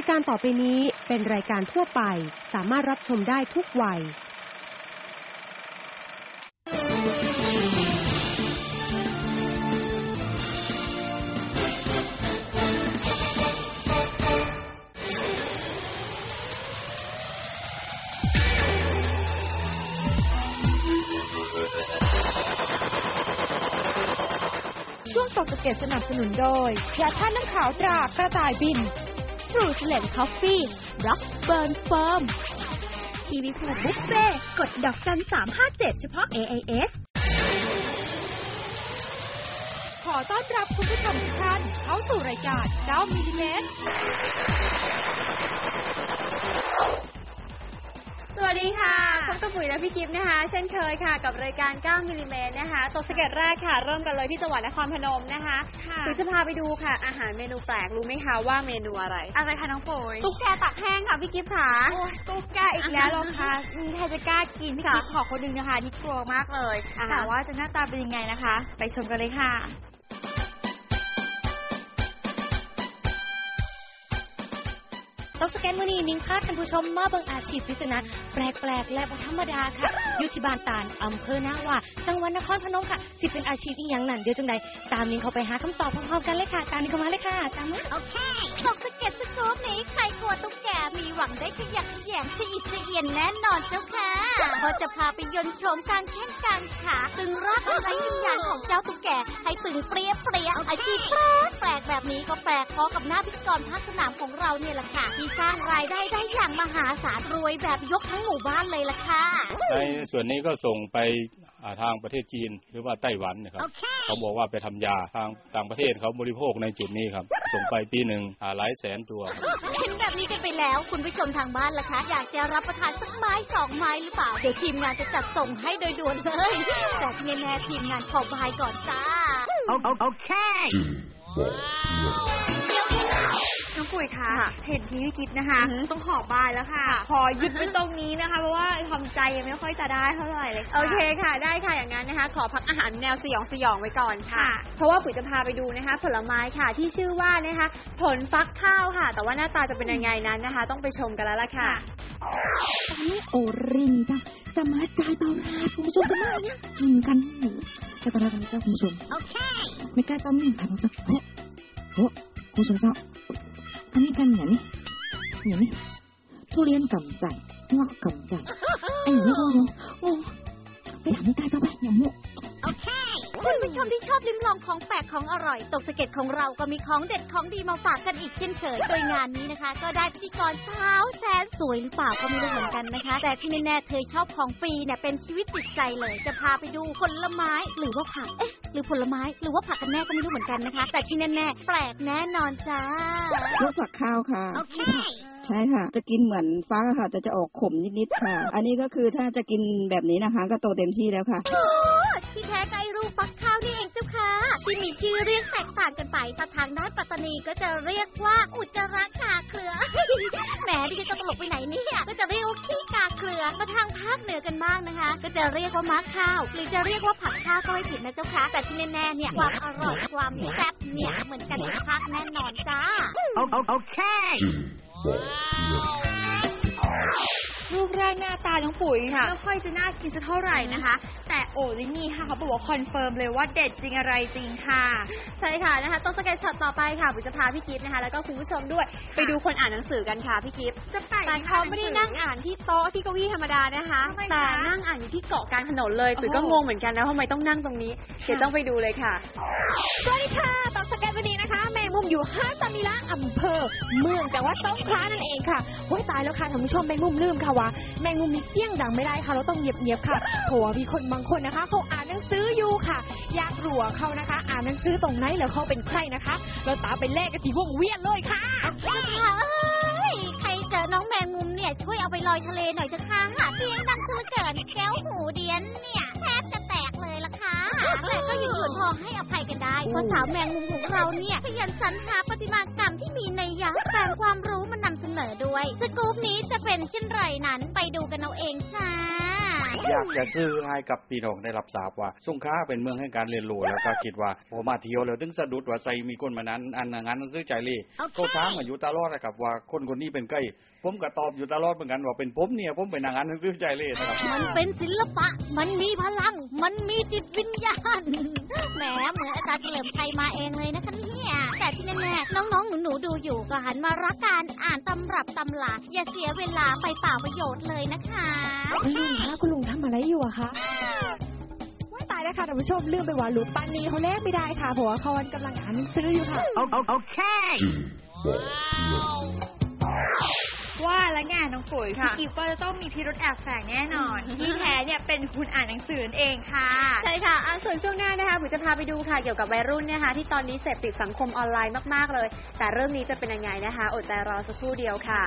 ายการต่อไปนี้เป็นรายการทั่วไป สามารถรับชมได้ทุกวัย ช่วงตกสะเก็ดสนับสนุนโดยยาท่าตุน้ำขาวตรากระต่ายบิน ทรูสเลมคอฟฟี่ร็อกเบิร์นเฟิร์มทีวีพูบุฟเฟ่กดดอกจันสามห้าเจ็ดเฉพาะ AIS ขอต้อนรับคุณผู้ชมทุกท่านเข้าสู่รายการ9มิลลิเมตรส วัสดีค่ะพบกับปุ๋ยและพี่กิฟต์นะคะ เช่นเคยค่ะ กับรายการ 9มิลลิเมตรนะคะ ตกสะเก็ดแรกค่ะ เริ่มกันเลยที่จังหวัดนครพนมนะคะค่ะปุ๋ยจะพาไปดูค่ะ อาหารเมนูแปลก รู้ไหมคะว่าเมนูอะไร อะไรคะน้องปุ๋ย ตุ๊กแกตักแห้งค่ะพี่กิฟต์ค่ะโอ้ยตุ๊กแกอีกแล้วเหรอคะอืมใครจะกล้ากินพี่ค่ะกิ๊กขอคนหนึ่งนะคะที่กลัวมากเลยอ่าแต่ว่าจะหน้าตาเป็นยังไงนะคะ ไปชมกันเลยค่ะ ต้องสแกนมือนีนิ้งคาดท่านผู้ชมมาเบิ่งอาชีพพิศนาแปลกๆ และบ่ธรรมดาค่ะอยู่ที่บ้านตาลอำเภอหน้าว่าจังหวัดนครพนมค่ะสิเป็นอาชีพอีหยังนั่นเดี๋ยวจังใดตามนิ้งเขาไปหาคำตอบพร้อมๆกันเลยค่ะตามนิ้งเข้ามาเลยค่ะตามมาโอเคตกสะเก็ดสกู๊ปนี้ใครกลัวตุ๊กแกมีหวังได้ขยักขยงสะอิดสะเอียนแน่นอนเจ้าค่ะเพราะจะพาไปยนต์โฉมกลางแข้งกลางขาตึงรากไร้วิญญาณของเจ้าตุ๊กแกให้ตึงเปรี้ยเปรี้ยอาชีพแปลกแปลกแบบนี้ก็แปลกพอกับหน้าพิธีกรภาคสนามของเราเนี่ยแหละค่ะที่สร้างรายได้ได้อย่างมหาศาลรวยแบบยกทั้งหมู่บ้านเลยล่ะค่ะ ในส่วนนี้ก็ส่งไปอ่าทางประเทศจีนหรือว่าไต้หวันนะครับเขาบอกว่าไปทำยาทางต่างประเทศเขาบริโภคในจุดนี้ครับ ส่งไปปีหนึ่งอ่าหลายแสนตัวครับเห็นแบบนี้กันไปแล้ว คุณผู้ชมทางบ้านล่ะคะ อยากจะรับประทานสักไม้สองไม้หรือเปล่า เดี๋ยวทีมงานจะจัดส่งให้โดยด่วนเลย แต่ที่แน่ๆทีมงานขอบายก่อนจ้า น้องปุ๋ยคะเห็นทีพี่กิ๊บนะคะอือหือต้องขอบายแล้วค่ะ ขอหยุดไว้ตรงนี้นะคะ เพราะว่าทำใจยังไม่ค่อยจะได้เท่าไหร่เลยค่ะ โอเคค่ะ ได้ค่ะ อย่างนั้นนะคะ ขอพักอาหารแนวสยองสยองไว้ก่อนค่ะค่ะ เพราะว่าปุ๋ยจะพาไปดูนะคะ ผลไม้ค่ะที่ชื่อว่านะคะ ผลฟักข้าวค่ะ แต่ว่าหน้าตาจะเป็นยังไงนั้นนะคะ ต้องไปชมกันแล้วล่ะค่ะตอนนี้โอรินจ้ะจะมาจ่ายตลาดคุณผู้ชมจะมาเนี่ยกินกันหนูจ่ายตลาดกันนะเจ้าคุณผู้ชม โอเค ไม่กล้าเจ้าหนึ่งค่ะคุณผู้ชมเฮ้ยโอ้คุณผู้ชมเจ้าอันนี้กันอย่างนี้อย่างนี้ทุเรียนกำใจเงาะกำ คุณผู้ชมโอ้ไปถามไม่กล้าเจ้าไปอย่าโมคุณผู้ชมที่ชอบลิ้มลองของแปลกของอร่อย ตกสะเก็ดของเราก็มีของเด็ดของดีมาฝากกันอีกเช่นเคยโดยงานนี้นะคะ ก็ได้พิธีกรสาวแสนสวยหรือเปล่าก็ไม่รู้เหมือนกันนะคะ แต่ที่แน่ๆเธอชอบของฟรีเนี่ยเป็นชีวิตจิตใจเลย จะพาไปดูผลไม้หรือว่าผักเอ๊ะหรือผลไม้หรือว่าผักกันแน่ก็ไม่รู้เหมือนกันนะคะ แต่ที่แน่ๆแปลกแน่นอนจ้าลูกฝักข้าวค่ะใช่ค่ะ จะกินเหมือนฟักอะค่ะ แต่จะออกขมนิดๆค่ะ อันนี้ก็คือถ้าจะกินแบบนี้นะคะ ก็โตเต็มที่แล้วค่ะโอ้ที่แท้ก็ไอรู ชื่อเรียกแตกต่างกันไปถ้าทางด้านปัตตานีก็จะเรียกว่าอุจจาระกาเครือ แหมดิฉันจะตลกไปไหนเนี่ย ก็จะเรียกว่าขี้กาเครือมาทางภาคเหนือกันบ้างนะคะ ก็จะเรียกว่ามักข้าว หรือจะเรียกว่าผักข้าวก็ไม่ผิดนะเจ้าค่ะ แต่ที่แน่ๆเนี่ยความอร่อยความแซ่บเนี่ยเหมือนกันทุกภาคแน่นอนจ้า รูปร่างหน้าตาน้องปุ๋ยค่ะ ไม่ค่อยจะน่ากินสักเท่าไหร่นะคะ แต่โอลินี่ค่ะเขาบอกว่าคอนเฟิร์มเลยว่าเด็ดจริงอะไรจริงค่ะ ใช่ค่ะนะคะต้องสเก็ตช็อตต่อไปค่ะปุ๋ยจะพาพี่กิฟต์นะคะ แล้วก็คุณผู้ชมด้วยไปดูคนอ่านหนังสือกันค่ะพี่กิฟต์จะไปแต่เขาไม่ได้นั่งอ่านที่โต๊ะที่เก้าอี้ธรรมดานะคะ ทำไมคะ แต่นั่งอ่านอยู่ที่เกาะกลางถนนเลยปุ๋ยก็โอ้งงเหมือนกันนะทำไมต้องนั่งตรงนี้เดี๋ยวต้องไปดูเลยค่ะ สวัสดีค่ะตอกสแกนวันนี้นะคะ แมงมุมอยู่ห้าสามิระอำเภอ เมืองจังหวัดสงขลานั่นเองค่ะโอ้ยตายแล้วค่ะท่านผู้ชมแมงมุมลืมค่ะว่าแมงมุมมีเสี้ยงดังไม่ได้ค่ะ เราต้องเงียบๆค่ะเพราะว่ามีคนบางคนนะคะเขาอ่านหนังสืออยู่ค่ะ อยากรู้ว่าเขานะคะ อ่านหนังสือตรงไหนแล้วเขาเป็นใครนะคะ เราตามไปแลกกันที่วงเวียนเลยค่ะใครเจอน้องแมงมุมเนี่ยช่วยเอาไปลอยทะเลหน่อยเถอะค่ะเสียงดังคือเกินแก้วหู เพราะสาวแมงมุมของเราเนี่ยขยันสรรหาปฏิมากรรมที่มีในยยะแฝงความ ด้วย สกู๊ปนี้จะเป็นเช่นไรนั้นไปดูกันเอาเองค่ะอยากจะซื้อให้กับพี่น้องได้รับทราบว่าสงขลาเป็นเมืองแห่งการเรียนรู้แล้วก็คิดว่าพอมาเที่ยวแล้วถึงสะดุดว่าใส่มีคนมานั้น อันนั้นซื้อใจเลยเขาถามมาอยู่ตลอดนะครับว่าคนคนนี้เป็นใครผมก็ตอบอยู่ตลอดเหมือนกันว่าเป็นผมเนี่ยผมเป็นนางนั้นซื้อใจเลยนะครับ มันเป็นศิลปะ มันมีพลัง มันมีจิตวิญญาณ แหมเหมือนอาจารย์เฉลิมชัยมาเองเลยนะคะเนี่ย แต่ที่แน่ๆน้องๆหนูๆดูอยู่ก็หันมารักการอ่านตำรับตำลาอย่าเสียเวลาไปเปล่าประโยชน์เลยนะคะคุณลุงคะคุณลุงทำอะไรอยู่อะคะว่าตายแล้วค่ะท่านผู้ชมลืมไปว่าหลุดปันนี้เขาแลกไม่ได้ค่ะเพราะว่าเขากำลังอ่านหนังสืออยู่ค่ะว่าแล้ วไงน้องปุ๋ยพี่กิฟก็จะต้องมีพิรุธแอบแฝงแน่นอน ที่แท้เนี่ยเป็นคุณอ่านหนังสือนั่นเองค่ะ ใช่ค่ะอะ ส่วนช่วงหน้านะคะผมจะพาไปดูค่ะ เกี่ยวกับวัยรุ่นเนะคะที่ตอนนี้เสพติดสังคมออนไลน์มาก ๆ เลย แต่เรื่องนี้จะเป็นยังไงนะคะ อดใจรอสักครู่เดียวค่ะ